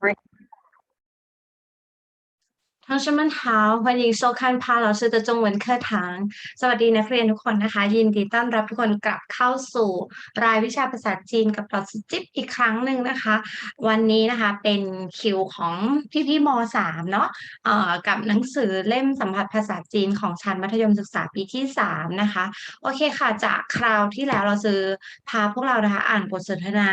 break 同学们好，欢迎收看พา老师的中文课堂สวัสดีนักเรียนทุกคนนะคะ ยินดีต้อนรับทุกคนกลับเข้าสู่รายวิชาภาษาจีนกับเราสจิ๊บอีกครั้งหนึ่งนะคะ วันนี้นะคะเป็นคิวของพี่พี่ม .3 เนาะเอ่อกับหนังสือเล่มสัมผัสภาษาจีนของชั้นมัธยมศึกษาปีที่ 3 นะคะ โอเคค่ะจากคราวที่แล้วเราจะพาพวกเรานะคะอ่านบทสนทนา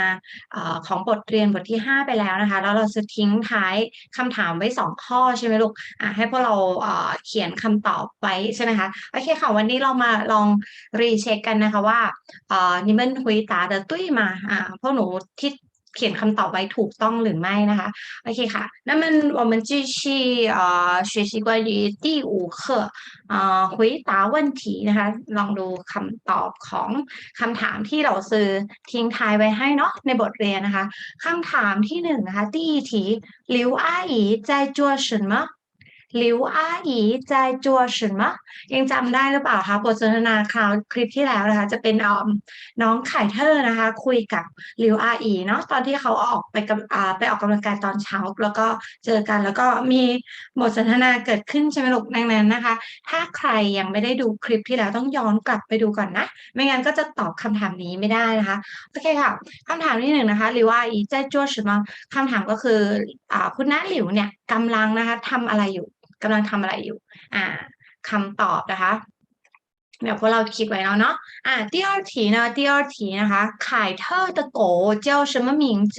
เอ่อของบทเรียนบทที่ 5 ไปแล้วนะคะ แล้วเราจะทิ้งท้ายคำถามไว้ 2 ข้อใช่ไหมลูก อ่ะ ให้พวกเราเอ่อเขียนคำตอบไว้ใช่ไหมคะโอเคค่ะ วันนี้เรามาลองรีเช็คกันนะคะว่าเอ่อ你们回答的对吗อ่าพวกหนูที่เขียนคำตอบไว้ถูกต้องหรือไม่นะคะโอเคค่ะ那么我们继续呃学习关于第五课呃回答问题นะคะลองดูคำตอบของคำถามที่เราซื้อทิ้งท้ายไว้ให้เนาะในบทเรียนนะคะคำถามที่หนึ่งนะคะ第一题刘阿姨在做什么 หลิวอาอีใจจัวฉินมะยังจำได้หรือเปล่าคะบทสนทนาคราวคลิปที่แล้วนะคะ จะเป็นออน้องไข่เทอร์นะคะ คุยกับหลิวอาอีเนาะตอนที่เขาออกไปกับอ่าไปออกกำลังกายตอนเช้า แล้วก็เจอกันแล้วก็มีบทสนทนาเกิดขึ้นใช่ไหมลูกดังนั้นนะคะ ถ้าใครยังไม่ได้ดูคลิปที่แล้วต้องย้อนกลับไปดูก่อนนะ ไม่งั้นก็จะตอบคำถามนี้ไม่ได้นะคะโอเคค่ะคำถามที่หนึ่งนะคะหลิวอาอีใจจัวฉินมะคำถามก็คืออ่าคุณน้าหลิวเนี่ยกำลังนะคะทำอะไรอยู่ กำลังทำอะไรอยู่อ่าคำตอบนะคะเดี๋ยวพวกเราคิดไว้แล้วเนาะอะ第二题呢第二题นะคะขายเธอต凯特的狗叫什么名字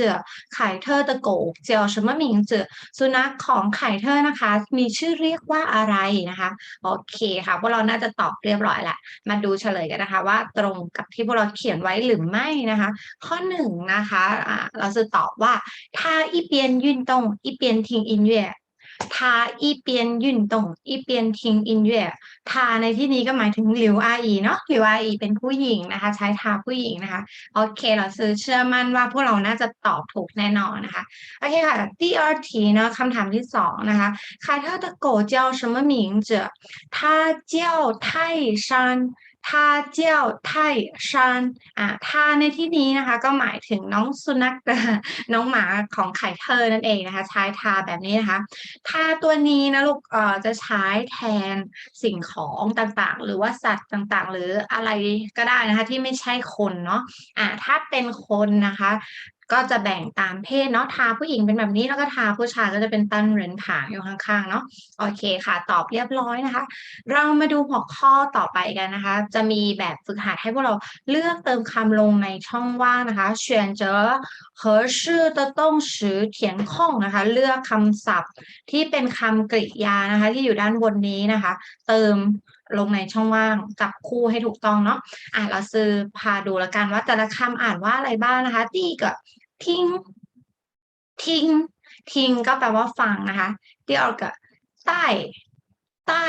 凯特的狗叫什么名字สุนัขของไคเธอนะคะ มีชื่อเรียกว่าอะไรนะคะ โอเคค่ะ พวกเราน่าจะตอบเรียบร้อยละมาดูเฉลยกันนะคะ ว่าตรงกับที่พวกเราเขียนไว้หรือไม่นะคะ ข้อหนึ่งนะคะอ่าเราจะตอบว่าถ้าอีเปียนยืนตรงอีเปียนทิงอินเย ทาในที่นี้ก็หมายถึงหลิวอาอีเนาะหลิวอาอีเป็นผู้หญิงนะคะ ใช้ทาผู้หญิงนะคะโอเคเราซื้อเชื่อมั่นว่าพวกเราน่าจะตอบถูกแน่นอนนะคะโอเคค่ะ第二题呢คำถามที่สองนะคะ凯特的狗叫什么名字它叫泰山 ทาเจ้าไทชานอ่าทาในที่นี้นะคะ ก็หมายถึงน้องสุนัขน้องหมาของไข่เธอนั่นเองนะคะ ใช้ทาแบบนี้นะคะทาตัวนี้นะลูกเอ่อจะใช้แทนสิ่งของต่างๆ หรือว่าสัตว์ต่างๆ หรืออะไรก็ได้นะคะ ที่ไม่ใช่คนเนาะอ่าถ้าเป็นคนนะคะ ก็จะแบ่งตามเพศเนาะทาผู้หญิงเป็นแบบนี้แล้วก็ทาผู้ชายก็จะเป็นตั้นเหรินผางอยู่ข้างๆเนาะโอเคค่ะ ตอบเรียบร้อยนะคะ เรามาดูหัวข้อต่อไปกันนะคะ จะมีแบบฝึกหัดให้พวกเราเลือกเติมคำลงในช่องว่างนะคะ选择合适的动词填空นะคะ เลือกคำศัพท์ที่เป็นคำกริยานะคะ ที่อยู่ด้านบนนี้นะคะ เติม ลงในช่องว่างจับคู่ให้ถูกต้องเนาะอะเราซื้อพาดูแล้วกันว่าแต่ละคำอ่านว่าอะไรบ้างนะคะตีกับทิ้งทิ้งทิ้งก็แปลว่าฟังนะคะเดียวกับใต้ ใต้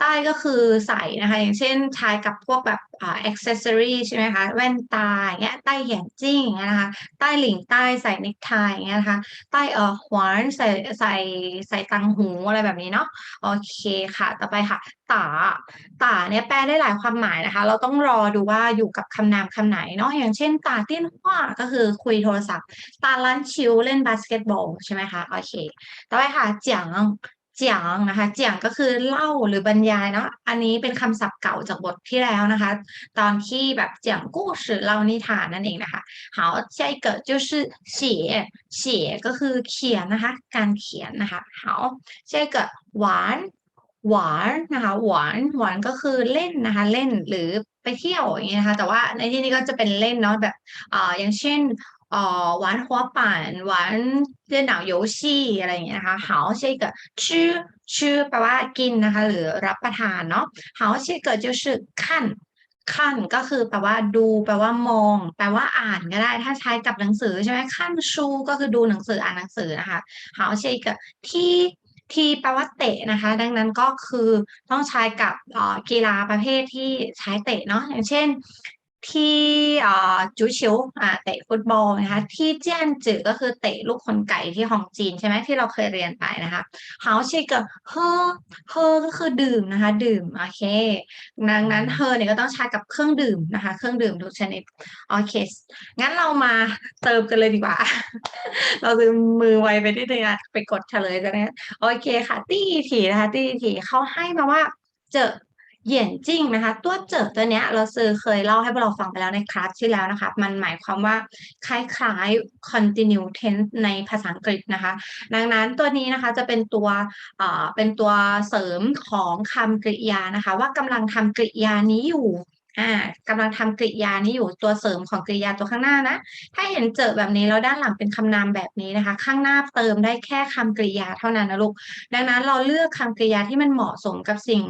ใต้ก็คือใส่นะคะ อย่างเช่นใช้กับพวกแบบอ่า accessory ใช่ไหมคะแว่นตาอย่างเงี้ยใต้เหยียนจิ้งอย่างเงี้ยนะคะใต้หลิงใต้ใส่เนคไทอย่างเงี้ยนะคะใต้เอ่อหวานใส่ใส่ใส่ตังหูอะไรแบบนี้เนาะโอเคค่ะ ต่อไปค่ะตาตาเนี่ยแปลได้หลายความหมายนะคะ เราต้องรอดูว่าอยู่กับคำนามคำไหนเนาะอย่างเช่นตาเตี้ยนว่าก็คือคุยโทรศัพท์ ตาล้านชิวเล่นบาสเกตบอลใช่ไหมคะโอเค ต่อไปค่ะเจียง เจียงนะคะเจียงก็คือเล่าหรือบรรยายเนาะอันนี้เป็นคำศัพท์เก่าจากบทที่แล้วนะคะ ตอนที่แบบเจียงกู้สือเล่านิทานนั่นเองนะคะ好下一个就是写写ก็คือเขียนนะคะ การเขียนนะคะ好下一个หวานหวานนะคะ หวานหวานก็คือเล่นนะคะ เล่นหรือไปเที่ยวอย่างเงี้ยนะคะ แต่ว่าในที่นี้ก็จะเป็นเล่นเนาะแบบอ่าอย่างเช่น เอ่อ玩滑板玩电脑游戏อะไรอย่างเงี้ยนะคะ好下一个吃吃แปลว่ากินนะคะ หรือรับประทานเนาะ好下一个就是看ขั้นก็คือแปลว่าดู แปลว่ามอง แปลว่าอ่านก็ได้ ถ้าใช้กับหนังสือใช่ไหมขั้นชูก็คือดูหนังสืออ่านหนังสือนะคะ好下一个ที่ที่แปลว่าเตะนะคะ ดังนั้นก็คือต้องใช้กับเอ่อกีฬาประเภทที่ใช้เตะเนาะอย่างเช่น ที่จูชิวเตะฟุตบอลนะคะที่เจี้ยนจือก็คือเตะลูกขนไก่ที่ของจีนใช่ไหมที่เราเคยเรียนไปนะคะเฮาชิกกับเฮอเฮอก็คือดื่มนะคะ ดื่มโอเคดังนั้นเฮอเนี่ยก็ต้องใช้กับเครื่องดื่มนะคะ เครื่องดื่มทุกชนิดโอเคงั้นเรามาเติมกันเลยดีกว่า เราลืมมือไวไปนิดนึงอะไปกดเฉลยกันนะโอเคค่ะตี้ถีนะคะตี้ถีเขาให้มาว่าเจอ เหยียนจิ้งนะคะ ตัวเจอตัวเนี้ย เราซื้อเคยเล่าให้พวกเราฟังไปแล้วในคลาสที่แล้วนะคะ มันหมายความว่าคล้ายๆ continue tense ในภาษาอังกฤษนะคะ ดังนั้นตัวนี้นะคะจะเป็นตัวเอ่อเป็นตัวเสริมของคำกริยานะคะ ว่ากำลังทำกริยานี้อยู่ อ่ากำลังทำกริยานี้อยู่ตัวเสริมของกริยาตัวข้างหน้านะ ถ้าเห็นเจอแบบนี้แล้วด้านหลังเป็นคำนามแบบนี้นะคะ ข้างหน้าเติมได้แค่คำกริยาเท่านั้นนะลูก ดังนั้นเราเลือกคำกริยาที่มันเหมาะสมกับสิ่ง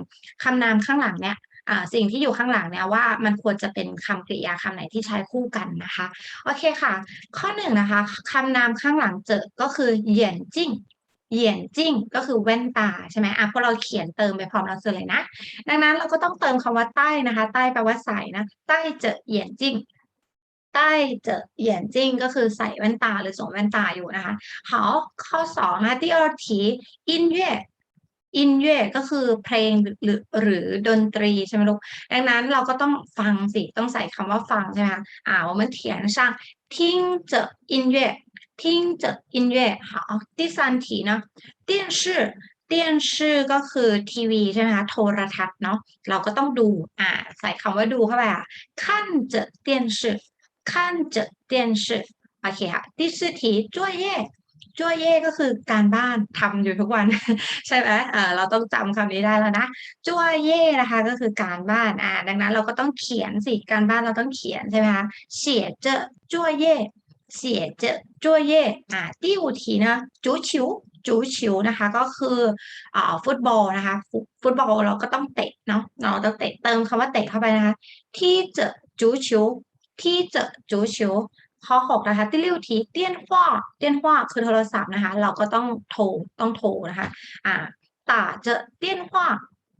คำนามข้างหลังเนี่ยอ่าสิ่งที่อยู่ข้างหลังเนี่ยว่ามันควรจะเป็นคำกริยาคำไหนที่ใช้คู่กันนะคะ โอเคค่ะ ข้อหนึ่งนะคะคำนามข้างหลังเจอก็คือเหยียนจิ้ง เหยียนจิ้งก็คือแว่นตาใช่ไหมอะพอเราเขียนเติมไปพร้อมเราเสร็จเลยนะ ดังนั้นเราก็ต้องเติมคำว่าใต้นะคะ ใต้แปลว่าใส่นะใต้เจอเหยียนจิ้งใต้เจอเหยียนจิ้งก็คือใส่แว่นตาหรือสวมแว่นตาอยู่นะคะ好ข้อสองนะที่เราถีอินเย่อินเย่ก็คือเพลงหรือหรือดนตรีใช่ไหมลูก ดังนั้นเราก็ต้องฟังสิ ต้องใส่คำว่าฟังใช่ไหมอ่าว่ามันเถียนช่างทิ้งเจออินเย่ 听着音乐好第三题呢电视电视ก็คือทีวีใช่ไหมคะโทรทัศน์เนาะเราก็ต้องดูอ่าใส่คำว่าดูเข้าไปอ่ะ看着电视看着电视โอเคค่ะ第四题作业作业ก็คือการบ้านทำอยู่ทุกวัน ใช่ไหมเออเราต้องจำคำนี้ได้แล้วนะจั่วเย่นะคะก็คือการบ้านอ่าดังนั้นเราก็ต้องเขียนสิการบ้านเราต้องเขียนใช่ไหมคะ写着作业 写着作业อ่า第五题呢足球จูชิวนะคะก็คืออ่าฟุตบอลนะคะฟุฟุตบอลเราก็ต้องเตะเนาะเราต้องเตะเติมคำว่าเตะเข้าไปนะคะที่จะจูชิวที่จะจูชิวข้อหกนะคะที่เรียกทีเตี้ยนว่าเตี้ยนว่าคือโทรศัพท์นะคะ เราก็ต้องโทรต้องโทรนะคะอ่า打着电话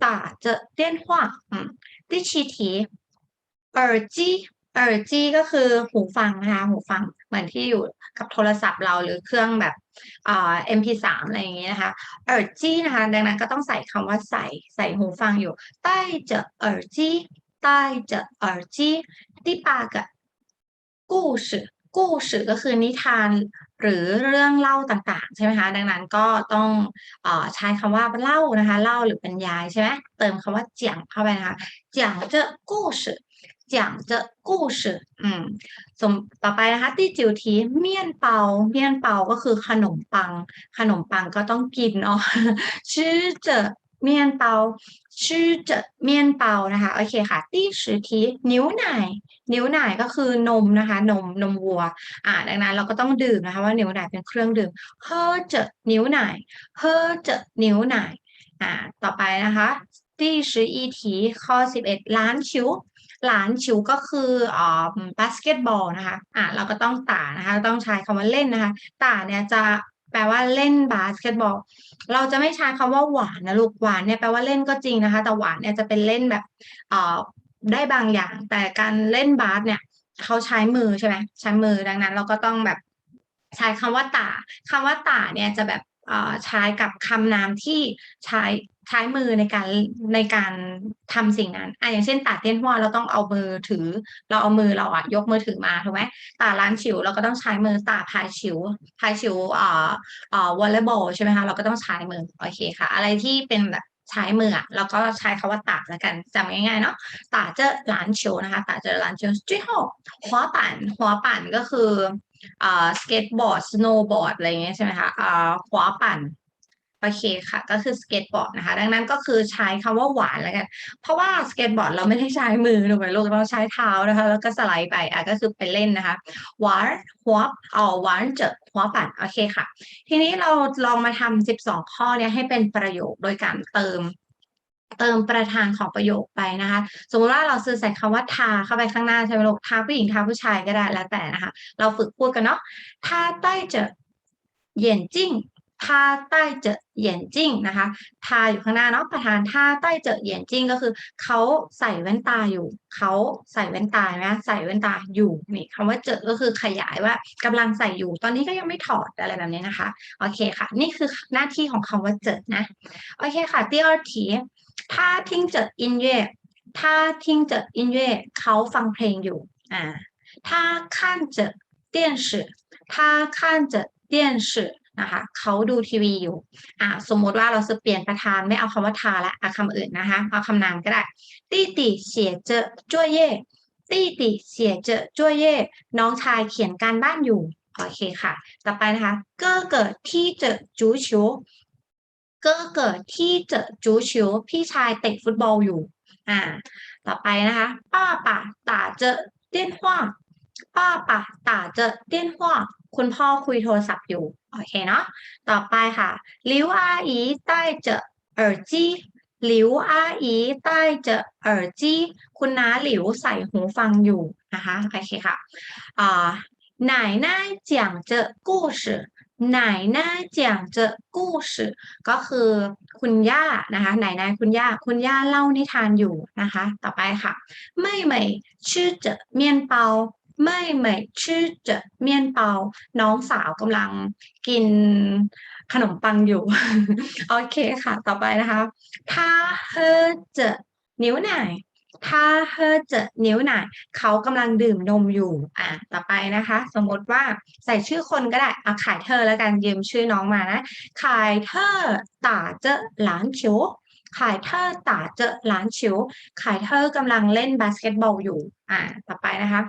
打着电话อืม第七题耳机 เออจี้ก็คือหูฟังนะคะหูฟังเหมือนที่อยู่กับโทรศัพท์เราหรือเครื่องแบบเอ่อ MP3 อะไรอย่างเงี้นะคะเออจี้นะคะ ดังนั้นก็ต้องใส่คำว่าใส่ใส่หูฟังอยู่ใต้จะเออจี้ใต้จะเออจี้ที่ปากกู้สือกู้สือก็คือนิทานหรือเรื่องเล่าต่างๆ ใช่ไหมคะดังนั้นก็ต้องอใช้คำว่าเล่านะคะ เล่าหรือบรรยายใช่ไหมเติมคำว่าเจียงเข้าไปนะคะเจียงเจอกู้สือ 讲着故事อืมสมต่อไปนะคะที่จิ๋วทีเมี่ยนเปาเมี่ยนเปาก็คือขนมปัง ขนมปังก็ต้องกินเนาะ ชื่อเจอเมี่ยนเปาชื่อเจอเมี่ยนเปานะคะโอเคค่ะที่สิบทีนิ้วไหน นิ้วหน่ายก็คือนมนะคะ นมนมวัว อ่า ดังนั้นเราก็ต้องดื่มนะคะ ว่านิ้วหน่ายเป็นเครื่องดื่มเฮอเจอนิ้วหน่ายเฮอเจอนิ้วหน่ายอ่า ต่อไปนะคะที่สิบอีทีข้อสิบเอ็ดล้านชิว หลานชิวก็คืออ่าบาสเกตบอลนะคะอ่าเราก็ต้องตานะคะ ต้องใช้คำว่าเล่นนะคะ ตาเนี่ยจะแปลว่าเล่นบาสเกตบอล เราจะไม่ใช้คำว่าหวานนะลูกหวานเนี่ยแปลว่าเล่นก็จริงนะคะ แต่หวานเนี่ยจะเป็นเล่นแบบเอ่อได้บางอย่าง แต่การเล่นบาสเนี่ยเขาใช้มือใช่ไหมใช้มือดังนั้น เราก็ต้องแบบใช้คำว่าตาคำว่าตาเนี่ยจะแบบเอ่อใช้กับคำนามที่ใช้ ใช้มือในการในการทำสิ่งนั้นอะอย่างเช่นตัดเต้นหัวเราต้องเอามือถือ เราเอามือเราอะยกมือถือมาถูกไหมตัดล้านฉิวเราก็ต้องใช้มือตัดพายฉิวพายฉิวอ่าอ่อวอลเลย์บอลใช่ไหมคะเราก็ต้องใช้มือโอเคค่ะ อะไรที่เป็นแบบใช้มืออะเราก็ใช้คำว่าตัดแล้วกันจำง่ายๆเนาะตัดเจอล้านฉิวนะคะตัดเจอล้านฉิวจุ้ยหกหัวปั่นหัวปั่นก็คืออ่าสเก็ตบอร์ดสโนว์บอร์ดอะไรเงี้ยใช่ไหมคะอ่าหัวปั่น โอเคค่ะ ก็คือสเก็ตบอร์ดนะคะ ดังนั้นก็คือใช้คำว่าหวานแล้วกัน เพราะว่าสเก็ตบอร์ดเราไม่ได้ใช้มือถูกไหมลูกเราใช้เท้านะคะ แล้วก็สไลด์ไปอะก็คือไปเล่นนะคะหวานหัวเอาหวานเจอหัวปั่นโอเคค่ะ ทีนี้เราลองมาทำสิบสองข้อเนี้ยให้เป็นประโยคโดยการเติมเติมประธานของประโยคไปนะคะ สมมติว่าเราซื้อใส่คำว่าทาเข้าไปข้างหน้าใช่ไหมลูกทาผู้หญิงทาผู้ชายก็ได้แล้วแต่นะคะ เราฝึกพูดกันเนาะทาใต้เจอเหยียนจิ้ง ท 他戴着眼镜นะคะทาอยู่ข้างหน้าเนาะประธานท่าใต้เจอเหยียนจิ้งก็คือเขาใส่แว่นตาอยู่เขาใส่แว่นตาไหมใส่แว่นตาอยู่นี่คำว่าเจอก็คือขยายว่ากำลังใส่อยู่ ตอนนี้ก็ยังไม่ถอดอะไรแบบนี้นะคะโอเคค่ะ นี่คือหน้าที่ของคำว่าเจอนะโอเคค่ะ第二题他听着音乐他听着音乐เขาฟังเพลงอยู่อ่า他看着电视他看着电视 นะคะเขาดูทีวีอยู่อะสมมติว่าเราจะเปลี่ยนประธานไม่เอาคำว่าทาละเอาคำอื่นนะคะเอาคำนามก็ได้ตีตีเสียเจอจ้วยเย่ตีตีเสียเจอจ้วยเย่น้องชายเขียนการบ้านอยู่โอเคค่ะ ต่อไปนะคะเก็เกิดที่เจอจูชิวก็เกิดที่เจอจูชิวพี่ชายเตะฟุตบอลอยู่อ่าต่อไปนะคะป้าป่าตาเจอเตี้ยนห่วป้าป่าตาเจอเตี้ยนห่ว คุณพ่อคุยโทรศัพท์อยู่ โอเคเนาะต่อไปค่ะลิวอาอีใต้เจอเออร์จีหลิวอาอีใต้เจอเออร์จีคุณน้าหลิวใส่หูฟังอยู่นะคะโอเคค่ะอ่าไหนหน้าเจียงเจอกู้สืไหนหน้าเจียงเจอกู้สืก็คือคุณย่านะคะไหนนาคุณย่าคุณย่าเล่านิทานอยู่นะคะ ต่อไปค่ะ妹妹吃着面包 ไม่ไม่ชื่อจะเมียนเปา น้องสาวกำลังกินขนมปังอยู่ โอเคค่ะ ต่อไปนะคะถ้าเธอเจนิ้วไหนถ้าเธอเจะนิ้วไหนเขากำลังดื่มนมอยู่ อะต่อไปนะคะ สมมติว่าใส่ชื่อคนก็ได้เอาขายเธอแล้วกันยืมชื่อน้องมานะ ขายเธอตาเจอหลานชิวขายเธอตาเจอหลานชิวขายเธอกำลังเล่นบาสเกตบอลอยู่ อะต่อไปนะคะ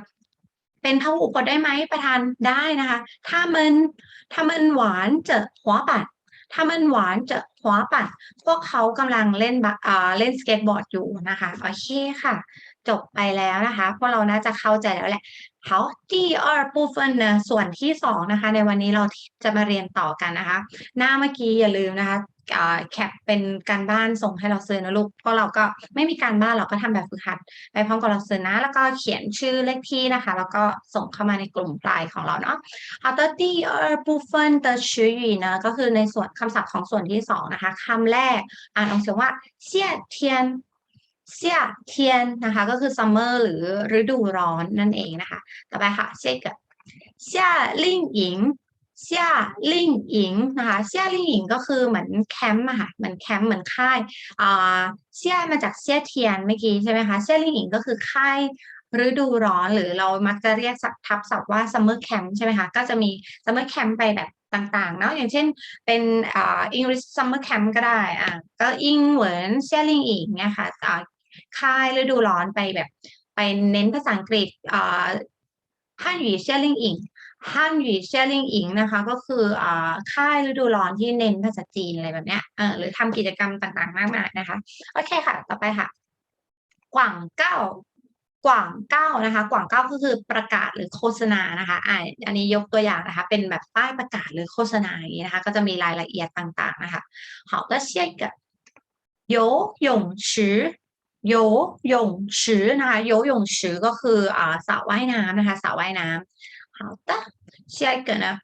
เป็นพระอุปกได้ไหมประธานได้นะคะถ้ามันถ้ามันหวานจะหัวปัดถ้ามันหวานจะหัวปัด พวกเขากำลังเล่นอ่าเล่นสเก็ตบอร์ดอยู่นะคะโอเคค่ะ จบไปแล้วนะคะ พวกเราน่าจะเข้าใจแล้วแหละเขาที่ออร์ปูเฟนส่วนที่สองนะคะ ในวันนี้เราจะมาเรียนต่อกันนะคะ หน้าเมื่อกี้อย่าลืมนะคะ แคปเป็นการบ้านส่งให้เราเซอร์นะลูกเพราะเราก็ไม่มีการบ้านเราก็ทำแบบฝึกหัดไปพร้อมกับเราเซอร์นะ แล้วก็เขียนชื่อเลขที่นะคะ แล้วก็ส่งเข้ามาในกลุ่มปลายของเราเนาะเอาตตี้เออปูเฟนเตอร์ชื่อนะก็คือในส่วนคำศัพท์ของส่วนที่สองนะคะ คำแรกอ่านออกเสียงว่าเสียเทียนเสียเทียนนะคะ ก็คือซัมเมอร์หรือฤดูร้อนนั่นเองนะคะ ต่อไปค่ะเสียกับเสียลิ่งหญิง เซียลิงอิงนะคะเซียลิงอิงก็คือเหมือนแคมป์อะค่ะเหมือนแคมป์เหมือนค่ายอ่าเซียมาจากเซียเทียนเมื่อกี้ใช่ไหมคะเซียลิงอิงก็คือค่ายฤดูร้อนหรือเรามักจะเรียกทับศัพท์ว่า summer camp ใช่ไหมคะก็จะมี summer camp ไปแบบต่างๆเนาะอย่างเช่นเป็นอ่า English summer camp ก็ได้อ่าก็อิงเหมือนเซียลิงอิงเนี่ยค่ะอ่าค่ายฤดูร้อนไปแบบไปเน้นภาษาอังกฤษอ่า汉语夏令营 ฮั่นหยีเชียลิงอิงนะคะ ก็คืออ่าค่ายฤดูร้อนที่เน้นภาษาจีนอะไรแบบเนี้ยเออหรือทำกิจกรรมต่างๆ มากมายนะคะ โอเคค่ะ ต่อไปค่ะ กว่างเก้ากว่างเก้านะคะ กว่างเก้าก็คือประกาศหรือโฆษณานะคะอ่าอันนี้ยกตัวอย่างนะคะ เป็นแบบป้ายประกาศหรือโฆษณาอย่างนี้นะคะ ก็จะมีรายละเอียดต่างๆนะคะ好的下一个游泳池โยหยงชือนะคะโยหยงชือก็คืออ่าสระว่ายน้ำนะคะสระว่ายน้ำ 好的，下一个呢，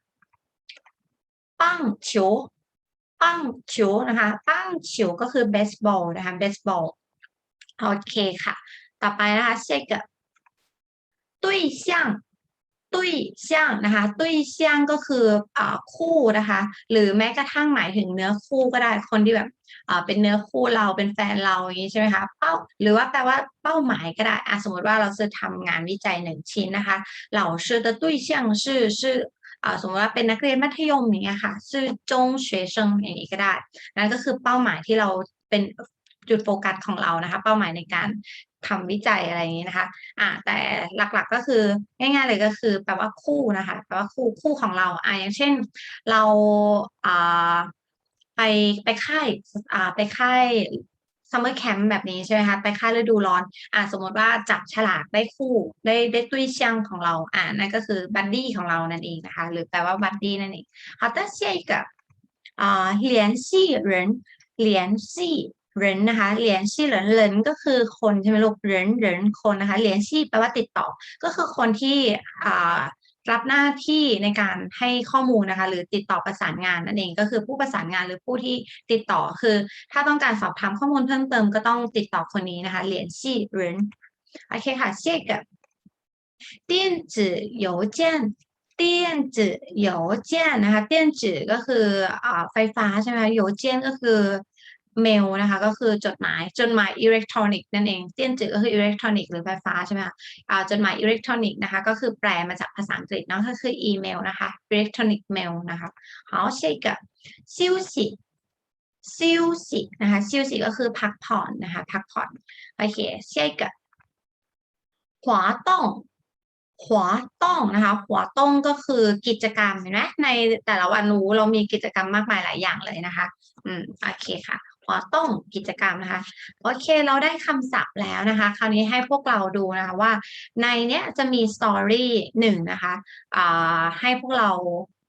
棒球棒球นะคะ棒球ก็คือ baseball นะคะ baseball โอเคค่ะ ต่อไปนะคะ下一个对象 ตุ้ยช่างนะคะตุ้ยช่างก็คืออ่าคู่นะคะ หรือแม้กระทั่งหมายถึงเนื้อคู่ก็ได้คนที่แบบอ่าเป็นเนื้อคู่เราเป็นแฟนเราอย่างนี้ใช่ไหมคะเป้าหรือว่าแปลว่าเป้าหมายก็ได้อ่าสมมติว่าเราจะทำงานวิจัยหนึ่งชิ้นนะคะเราชื่อ的对象是是อ่าสมมติว่าเป็นนักเรียนมัธยมอย่างเงี้ยค่ะชื่อจง学生อย่างนี้ก็ได้นั่นก็คือเป้าหมายที่เราเป็นจุดโฟกัสของเรานะคะ เป้าหมายในการ ทำวิจัยอะไรอย่างนี้นะคะ อ่า แต่หลักๆก็คือง่ายๆเลยก็คือแปลว่าคู่นะคะแปลว่าคู่คู่ของเรา อ่าอย่างเช่น เราอ่าไปไปค่ายอ่าไปค่ายซัมเมอร์แคมป์แบบนี้ใช่ไหมคะไปค่ายฤดูร้อน อ่า สมมติว่าจับฉลากได้คู่ได้ได้ตุ้ยเชียงของเรา อ่า นั่นก็คือบัดดี้ของเรานั่นเองนะคะ หรือแปลว่าบัดดี้นั่นเอง好的下一个啊联系人联系 เหรินนะคะเหรียญชี่เหรินเหรินก็คือคนใช่ไหมลูกเหรินเหรินคนนะคะเหรียญชี่แปลว่าติดต่อ ก็คือคนที่อ่า รับหน้าที่ในการให้ข้อมูลนะคะ หรือติดต่อประสานงานนั่นเองก็คือผู้ประสานงานหรือผู้ที่ติดต่อคือ ถ้าต้องการสอบถามข้อมูลเพิ่มเติมก็ต้องติดต่อคนนี้นะคะเหรียญชี่เหรินโอเคค่ะเช่ก电子邮件电子邮件นะคะ电子ก็คืออ่าไฟฟ้าใช่ไหมคะ邮件ก็คือ เมลนะคะ ก็คือจดหมายจดหมายอิเล็กทรอนิกส์นั่นเองเตี้ยนจือก็คืออิเล็กทรอนิกส์หรือไฟฟ้าใช่ไหมคะอ่าจดหมายอิเล็กทรอนิกส์นะคะ ก็คือแปลมาจากภาษาอังกฤษเนาะก็คืออีเมลนะคะอิเล็กทรอนิกส์เมลนะคะ好下一个休息休息นะคะ休息ก็คือพักผ่อนนะคะ พักผ่อนโอเค下一个滑动หัวต้องนะคะหัวต้องก็คือกิจกรรมเห็นไหมในแต่ละวันรู้เรามีกิจกรรมมากมายหลายอย่างเลยนะคะ อืมโอเคค่ะ หัวต้องกิจกรรมนะคะ โอเค เราได้คำศัพท์แล้วนะคะ คราวนี้ให้พวกเราดูนะคะว่า ในเนี้ยจะมีสตอรี่หนึ่งนะคะอ่าให้พวกเรา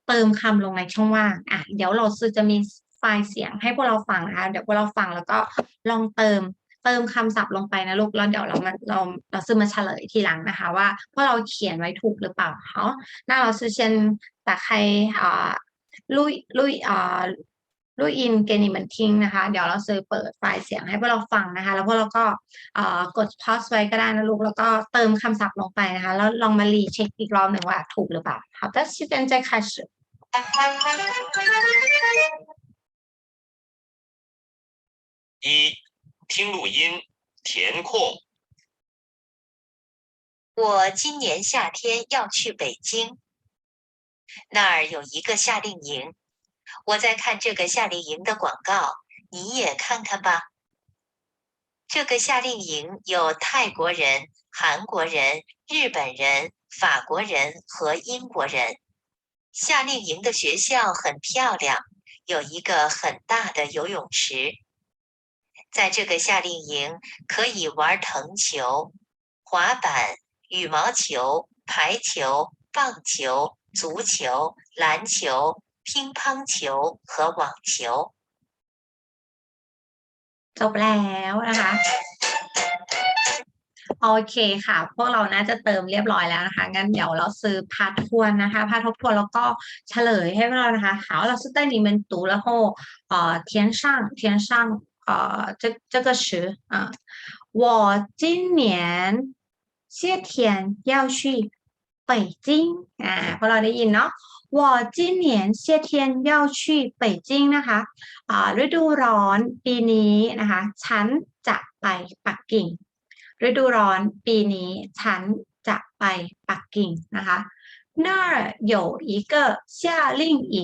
เติมคำลงในช่องว่างอ่ะเดี๋ยวเราจะมีไฟล์เสียงให้พวกเราฟังนะคะเดี๋ยวพวกเราฟังแล้วก็ลองเติมเติมคำศัพท์ลงไปนะลูกแล้วเดี๋ยวเรามาเราเราซื้อมาเฉลยทีหลังนะคะ ว่าพวกเราเขียนไว้ถูกหรือเปล่า好那老师先打开啊录录啊 录音给你们听นะคะ เดี๋ยวเราซื้อเปิดไฟล์เสียงให้พวกเราฟังนะคะ แล้วพวกเราก็อ่ากด pause ไว้ก็ได้นะลูกแล้วก็เติมคำศัพท์ลงไปนะคะ แล้วลองมารีเช็คอีกรอบหนึ่งว่าถูกหรือเปล่า好的现在开始一、听录音，填空。我今年夏天要去北京，那儿有一个夏令营， 我在看这个夏令营的广告，你也看看吧。这个夏令营有泰国人、韩国人、日本人、法国人和英国人。夏令营的学校很漂亮，有一个很大的游泳池。在这个夏令营可以玩藤球、滑板、羽毛球、排球、棒球、足球、篮球、乒乓球和网球。 จบแล้วนะคะ โอเคค่ะ พวกเราน่าจะเติมเรียบร้อยแล้วนะคะ งั้นเดี๋ยวเราซื้อพาทวนนะคะ พาทบทวนแล้วก็เฉลยให้พวกเรานะคะ好老师带你们读然后呃填上填上呃这这个词啊我今年夏天要去北京อ่าพวกเราได้ยินเนาะ 我今年夏天要去北京นะคะ อ่าฤดูร้อนปีนี้นะคะ ฉันจะไปปักกิ่ง ฤดูร้อนปีนี้ ฉันจะไปปักกิ่งนะคะ那儿有一个夏令营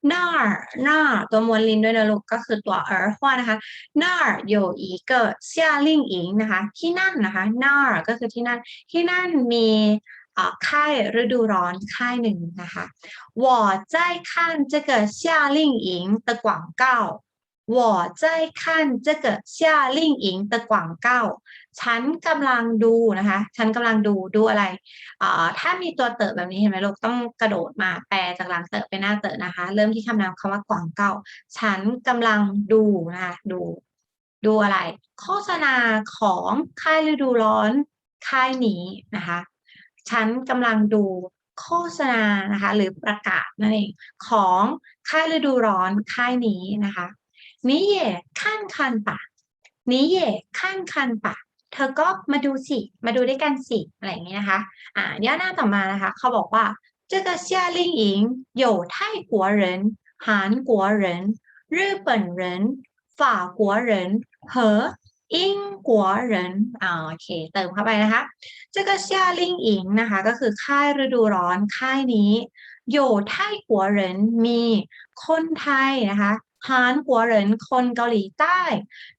那儿那儿ตัวมวลลินด้วยนะลูกก็คือตัวเอร์ว่านะคะ那儿有一个夏令营นะคะ ที่นั่นนะคะ那儿ก็คือที่นั่น ที่นั่นมีอ่า ค่ายฤดูร้อนค่ายหนึ่งนะคะ 我在看这个夏令营的广告。我在看这个夏令营的广告ฉันกำลังดูนะคะ ฉันกำลังดูดูอะไรอ่าถ้ามีตัวเติบแบบนี้เห็นไหมลูกต้องกระโดดมาแปลจากหลังเติบไปหน้าเติบนะคะ เริ่มที่คำนามคำว่ากวางเก้า ฉันกำลังดูนะคะดู ดูอะไร โฆษณาของค่ายฤดูร้อนค่ายนี้นะคะ ฉันกำลังดูโฆษณานะคะ หรือประกาศนั่นเองของค่ายฤดูร้อนค่ายนี้นะคะ你也看看吧你也看看吧เธอก็มาดูสิ มาดูด้วยกันสิอะไรอย่างนี้นะคะ อ่าย่อหน้าต่อมานะคะ เขาบอกว่า这个夏令营有泰国人、韩国人、日本人、法国人和 อิงกัวเหรนอ่าโอเค เติมเข้าไปนะคะจะกระเซียลิงอิงนะคะ ก็คือค่ายฤดูร้อนค่ายนี้โยไทกัวเหรนมีคนไทยนะคะฮานกัวเหรินคนเกาหลีใต้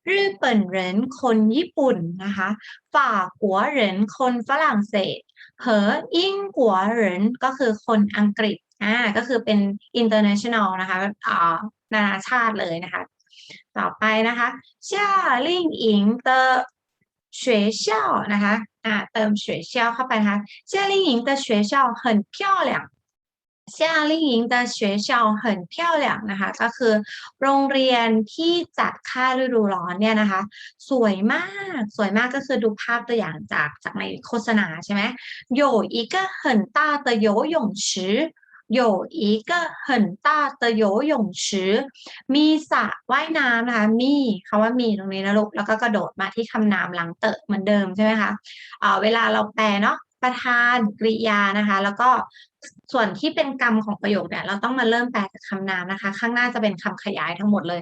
รือเปิ่นเหรินคนญี่ปุ่นนะคะฝ่ากัวเหรินคนฝรั่งเศสเหออิงกัวเหรินก็คือคนอังกฤษอ่าก็คือเป็น international นะคะอ่านานาชาติเลยนะคะ ต่อไปนะคะ夏令营的学校นะคะอ่าเติม学校เข้าไปนะคะ夏令营的学校很漂亮 夏令营的学校很漂亮นะคะ ก็คือโรงเรียนที่จัดค่ายฤดูร้อนเนี่ยนะคะ สวยมาก สวยมากก็คือดูภาพตัวอย่างจากจากในโฆษณาใช่ไหม有一个很大的游泳池 有一个很大的游泳池มีสระว่ายน้ำนะคะ มีคำว่ามีตรงนี้นะลูก แล้วก็กระโดดมาที่คำนามหลังเตอะเหมือนเดิมใช่ไหมคะอ่าเวลาเราแปลเนาะ ประธานกริยานะคะ แล้วก็ส่วนที่เป็นกรรมของประโยคเนี่ย เราต้องมาเริ่มแปลจากคำนามนะคะ ข้างหน้าจะเป็นคำขยายทั้งหมดเลย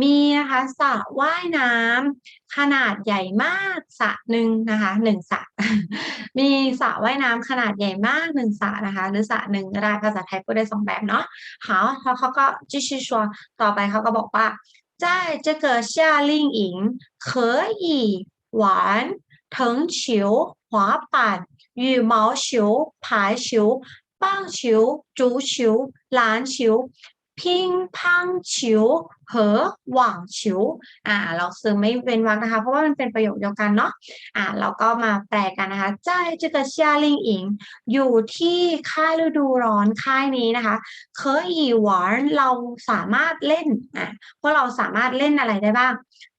มีนะคะสระว่ายน้ำขนาดใหญ่มากสระหนึ่งนะคะหนึ่งสระ มีสระว่ายน้ำขนาดใหญ่มากหนึ่งสระนะคะ หรือสระหนึ่งก็ได้ภาษาไทยพูดได้สองแบบเนาะ好แล้วเขาก็继续说ต่อไปเขาก็บอกว่า在这个夏令营可以玩藤球、滑板、 羽毛球、排球、棒球、足球、篮球、乒乓球和网球อ่า เราซื้อไม่เป็นวรรคนะคะ เพราะว่ามันเป็นประโยคเดียวกันเนาะอ่า เราก็มาแปลกันนะคะ在这个夏令营อยู่ที่ค่ายฤดูร้อนค่ายนี้นะคะ可以玩เราสามารถเล่นอ่ะเพราะเราสามารถเล่นอะไรได้บ้าง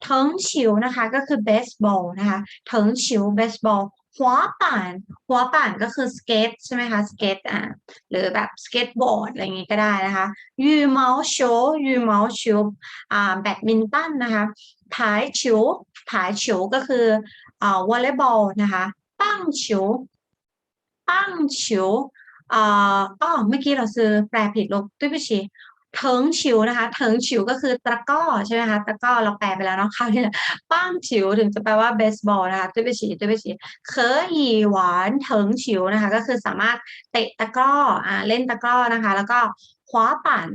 เถิงฉิวนะคะก็คือเบสบอลนะคะเถิงฉิวเบสบอล หัวป่านหัวป่านก็คือสเก็ตใช่ไหมคะสเก็ตอ่าหรือแบบสเก็ตบอร์ดอะไรอย่างงี้ก็ได้นะคะยูเมาส์โชยูเมาส์โชอ่าแบดมินตันนะคะผายฉิวผายฉิวก็คืออ่าวอลเลย์บอลนะคะปั้งฉิวปั้งฉิวอ่าอ้อเมื่อกี้เราซื้อแปลผิดลงด้วยพี่ชี เถิงฉิวนะคะ เถิงฉิวก็คือตะก้อใช่ไหมคะตะก้อเราแปลไปแล้วเนาะคราวนี้ป้างฉิวถึงจะแปลว่าเบสบอลนะคะตุ้ยไปฉีตุ้ยไปฉีเคยหีหวานเถิงฉิวนะคะ ก็คือสามารถเตะตะก้ออ่าเล่นตะก้อนะคะ แล้วก็ คว้าปั่น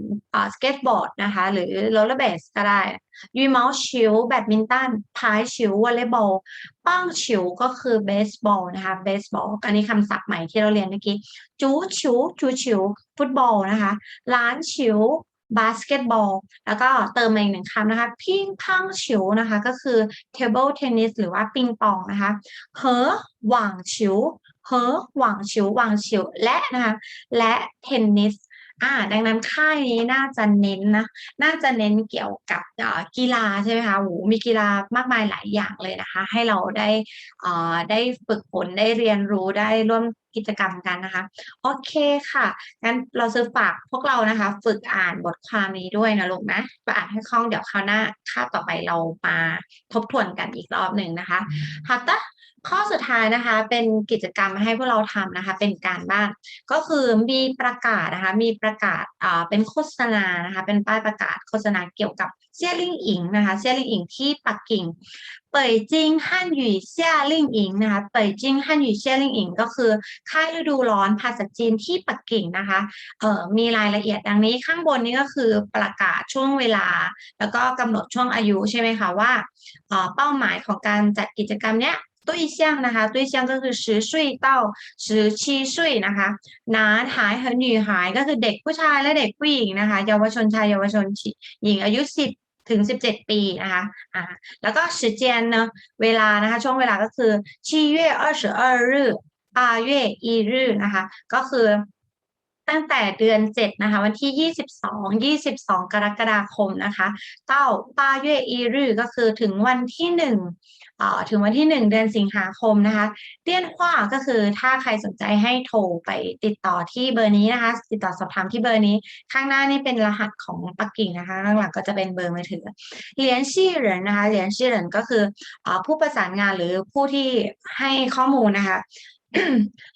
สเก็ตบอร์ดนะคะ หรือโรลเลอร์เบสก็ได้ยูเมาส์ชิวแบดมินตันพายชิววอลเลย์บอลป้างชิวก็คือเบสบอลนะคะเบสบอลอันนี้คำศัพท์ใหม่ที่เราเรียนเมื่อกี้จูชิวจูชิวฟุตบอลนะคะล้านชิวบาสเกตบอลแล้วก็เติมมาอีกหนึ่งคำนะคะพิงพังฉิวนะคะ ก็คือ table tennis หรือว่าปิงปองนะคะเหอหว่างฉิวเหอหว่างฉิวหว่างฉิวและนะคะและเทนนิส อ่าดังนั้นค่ายนี้น่าจะเน้นนะ น่าจะเน้นเกี่ยวกับเอ่อกีฬาใช่ไหมคะโหมีกีฬามากมายหลายอย่างเลยนะคะ ให้เราได้เอ่อได้ฝึกฝนได้เรียนรู้ได้ร่วมกิจกรรมกันนะคะ โอเคค่ะ งั้นเราจะฝากพวกเรานะคะ ฝึกอ่านบทความนี้ด้วยนะลูกนะไปอ่านให้คล่องเดี๋ยวคราวหน้าคาบต่อไปเรามาทบทวนกันอีกรอบหนึ่งนะคะฮัตตะ ข้อสุดท้ายนะคะเป็นกิจกรรมให้พวกเราทำนะคะ เป็นการบ้านก็คือมีประกาศนะคะ มีประกาศอ่าเป็นโฆษณานะคะ เป็นป้ายประกาศโฆษณาเกี่ยวกับเซี่ยลิ่งอิงนะคะเซี่ยลิ่งอิงที่ปักกิ่งเป่ยจิงฮั่นหยี่เซี่ยลิ่งอิงนะคะเป่ยจิงฮั่นหยี่เซี่ยลิ่งอิงก็คือค่ายฤดูร้อนภาษาจีนที่ปักกิ่งนะคะเอ่อมีรายละเอียดดังนี้ข้างบนนี้ก็คือประกาศช่วงเวลา แล้วก็กำหนดช่วงอายุใช่ไหมคะว่าเออเป้าหมายของการจัดกิจกรรมเนี้ย 对象นะคะ对象ก็คือ十岁到十七岁นะคะ男孩和女孩ก็คือเด็กผู้ชายและเด็กผู้หญิงนะคะ เยาวชนชายเยาวชนหญิงอายุสิบถึงสิบเจ็ดปีนะคะอ่าแล้วก็时间呢เวลานะคะ ช่วงเวลาก็คือ七月二十二日八月一日นะคะ ก็คือ ตั้งแต่เดือนเจ็ดนะคะวันที่ยี่สิบสองยี่สิบสองกรกฎาคมนะคะเต้าป้าเย่อีรือก็คือถึงวันที่หนึ่งเอ่อถึงวันที่หนึ่งเดือนสิงหาคมนะคะเตี้ยนขว้าก็คือถ้าใครสนใจให้โทรไปติดต่อที่เบอร์นี้นะคะ ติดต่อสอบถามที่เบอร์นี้ ข้างหน้านี่เป็นรหัสของปักกิ่งนะคะข้างหลังก็จะเป็นเบอร์มือถือเหรียญชี่เหรินนะคะเหรียญชี่เหรินก็คือเอ่อผู้ประสานงานหรือผู้ที่ให้ข้อมูลนะคะ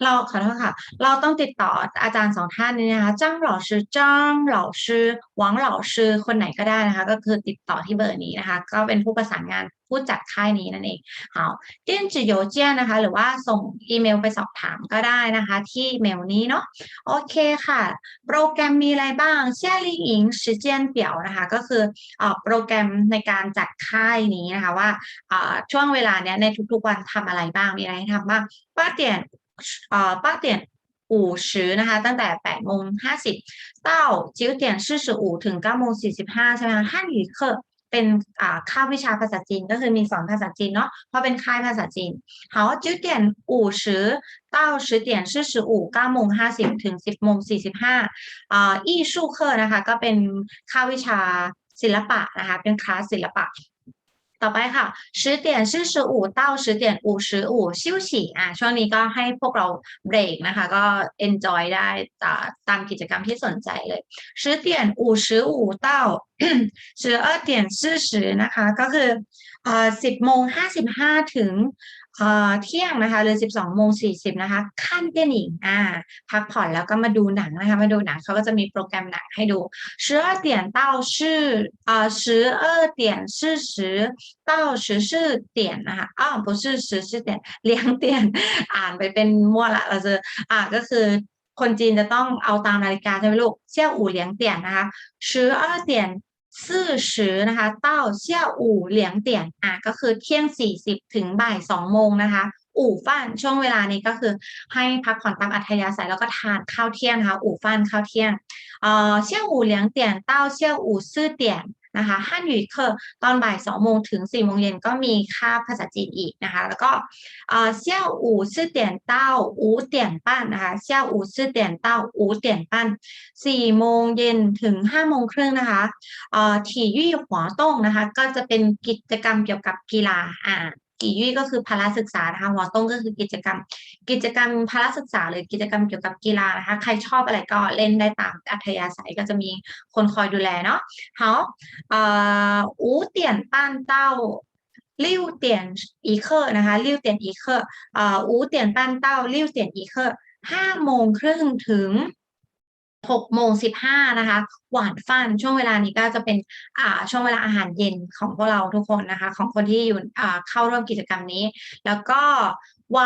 เราขอโทษค่ะ เราต้องติดต่ออาจารย์สองท่านนี้นะคะจ้างหล่อชื่อจ้างหล่อชื่อหวังหล่อชื่อคนไหนก็ได้นะคะ ก็คือติดต่อที่เบอร์นี้นะคะ ก็เป็นผู้ประสานงาน ผู้จัดค่ายนี้นั่นเองเอา电子邮件นะคะ หรือว่าส่งอีเมลไปสอบถามก็ได้นะคะ ที่เมลนี้เนาะโอเคค่ะ โปรแกรมมีอะไรบ้างเซี่ยลิงอิง时间表นะคะ ก็คือเอ่อโปรแกรมในการจัดค่ายนี้นะคะว่าเอ่อช่วงเวลาเนี้ยในทุกๆวันทำอะไรบ้างมีอะไรให้ทำบ้างป้าเตียนเอ่อป้าเตียน五十นะคะ ตั้งแต่8โมง50到9点45ถึง9โมง45ใช่ไหมคะ汉语课 เ เป็นค่าวิชาภาษาจีนก็คือมีสอนภาษาจีนเนาะพอเป็นค่ายภาษาจีนเขาจุดเด่นอู่ชื้อเต้าชื้อเด่นชื้อชื้ออู่เก้าโมงห้าสิบถึงสิบโมงสี่สิบห้าอ่าอี้ชู่เคอร์นะคะก็เป็นค่าวิชาศิลปะนะคะเป็นคลาสศิลปะ ต่อไปค่ะสิบเดียนชื่อสิบอู่เต้าสิบเดียนอูสิบอู่ชิวฉี่อะช่วงนี้ก็ให้พวกเราเบรกนะคะ ก็ enjoy ได้ตามกิจกรรมที่สนใจเลยสิบเดียนอู่สิบอู่เต้าสิบเอ็เดียนชื่สินะคะ ก็คือเอ่อสิบโมงห้าสิบห้าถึง เอ่อเที่ยงนะคะหรือสิบสองโมงสี่สิบนะคะขั้นเตี้ยนหญิงอ่า พักผ่อนแล้วก็มาดูหนังนะคะ มาดูหนังเขาก็จะมีโปรแกรมหนังให้ดู十二点到四啊十二点四十到十四点นะคะอ้าว不是十四点两点อ่านไปเป็นมั่วละเราจะอ่าก็คือ คนจีนจะต้องเอาตามนาฬิกาใช่ไหมลูกเชี่ยวอู่เหลียงเตียนนะคะ十二点 ซื่อชือนะคะเต้าเชี่ยอู่เหลียงเตี่ยนอะก็คือเที่ยงสี่สิบถึงบ่ายสองโมงนะคะอู่ฟั่นช่วงเวลานี้ก็คือให้พักผ่อนตามอัธยาศัยแล้วก็ทานข้าวเที่ยงนะคะอู่ฟั่นข้าวเที่ยงเอ่อเชี่ยอู่เหลียงเตี่ยนเต้าเชี่ยอู่ซื่อเตี่ยน นะคะฮั่นหยุยเคอตอนบ่ายสองโมงถึงสี่โมงเย็นก็มีค่าภาษาจีนอีกนะคะแล้วก็เซี่ยวอู่ซื่อเตียนเต้าอู่เตียนปั้นนะคะเซี่ยวอู่ซื่อเตียนเต้าอู่เตียนปั้นสี่โมงเย็นถึงห้าโมงครึ่งนะคะเอ่อถี่ยี่หัวต้งนะคะก็จะเป็นกิจกรรมเกี่ยวกับกีฬาอ่า กี่ยี่ก็คือพาราศึกษานะคะหัวต้งก็คือกิจกรรม กิจกรรมพาราศึกษาหรือกิจกรรมเกี่ยวกับกีฬานะคะ ใครชอบอะไรก็เล่นได้ตามอัธยาศัยก็จะมีคนคอยดูแลเนาะเขาเอ่ออู้เตียนต้านเต้าลิ้วเตียนอีเคอร์นะคะลิ้วเตียนอีเคอร์เอ่ออู้เตียนต้านเต้าลิ้วเตียนอีเคอร์ห้าโมงครึ่งถึง หกโมงสิบห้านะคะ หวานฟันช่วงเวลานี้ก็จะเป็นอ่าช่วงเวลาอาหารเย็นของพวกเราทุกคนนะคะ ของคนที่อยู่อ่าเข้าร่วมกิจกรรมนี้ แล้วก็晚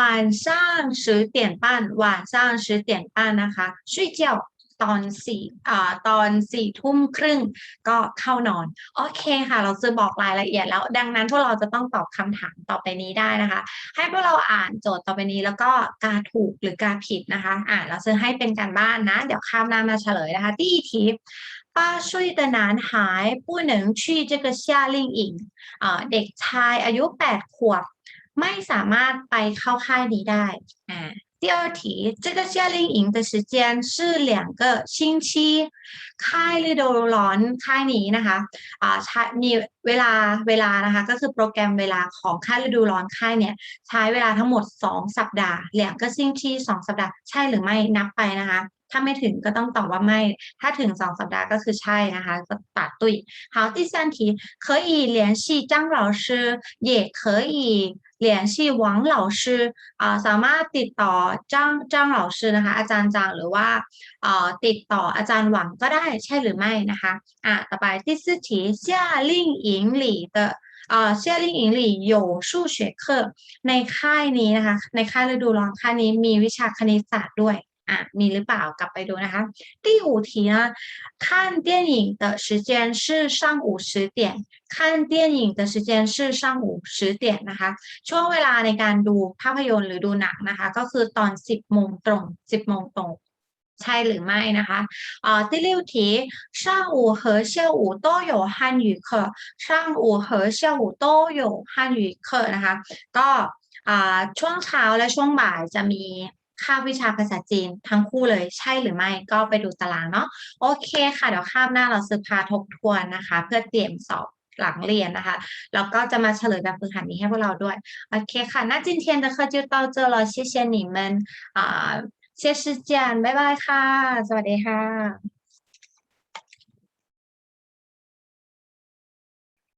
上十点半晚上十点半นะคะ睡觉 ตอนสี่อ่าตอนสี่ทุ่มครึ่งก็เข้านอน โอเคค่ะ เราจะบอกรายละเอียดแล้ว ดังนั้นพวกเราจะต้องตอบคำถามต่อไปนี้ได้นะคะ ให้พวกเราอ่านโจทย์ต่อไปนี้แล้วก็กาถูกหรือกาผิดนะคะ อ่านเราจะให้เป็นการบ้านนะ เดี๋ยวข้ามหน้ามาเฉลยนะคะ第一题八岁的男孩不能去这个夏令营อ่าเด็กชายอายุแปดขวบ ไม่สามารถไปเข้าค่ายนี้ได้อ่า 第二题，这个夏令营的时间是两个星期。ค่ายฤดูร้อนค่ายนี้นะคะอ่าใช้มีเวลาเวลานะคะ ก็คือโปรแกรมเวลาของค่ายฤดูร้อนค่ายเนี่ย ใช้เวลาทั้งหมด 2 สัปดาห์เหลียงก็ซิ่งที่ 2 สัปดาห์ ใช่หรือไม่นับไปนะคะ ถ้าไม่ถึงก็ต้องตอบว่าไม่ ถ้าถึง 2 สัปดาห์ก็คือใช่นะคะก็ตัดตุย好第三题可以联系张老师也可以 联系王老师อ่าสามารถติดต่อจ้างจ้างเหล่าชื่อนะคะ อาจารย์จางหรือว่าเอ่อติดต่ออาจารย์หวังก็ได้ใช่หรือไม่นะคะอ่ะต่อไป第四题夏令营里的เอ่อ夏令营里有数学课ในค่ายนี้นะคะ ในค่ายฤดูร้อนค่ายนี้มีวิชาคณิตศาสตร์ด้วย อ่ะมีหรือเปล่ากลับไปดูนะคะ第五题呢看电影的时间是上午十点看电影的时间是上午十点นะคะ ช่วงเวลาในการดูภาพยนตร์หรือดูหนังนะคะ ก็คือตอน 10โมงตรง 10โมงตรง ใช่หรือไม่นะคะอ่า第六题上午和下午都有汉语课上午和下午都有汉语课นะคะ ก็อ่าช่วงเช้าและช่วงบ่ายจะมี คาบวิชาภาษาจีนทั้งคู่เลยใช่หรือไม่ก็ไปดูตารางเนาะโอเคค่ะ เดี๋ยวคาบหน้าเราจะพาทบทวนนะคะ เพื่อเตรียมสอบหลังเรียนนะคะแล้วก็จะมาเฉลยแบบฝึกหัดนี้ให้พวกเราด้วย โอเคค่ะ那今天的课就到这了谢谢你们啊、谢谢见บ๊ายบายค่ะ สวัสดีค่ะ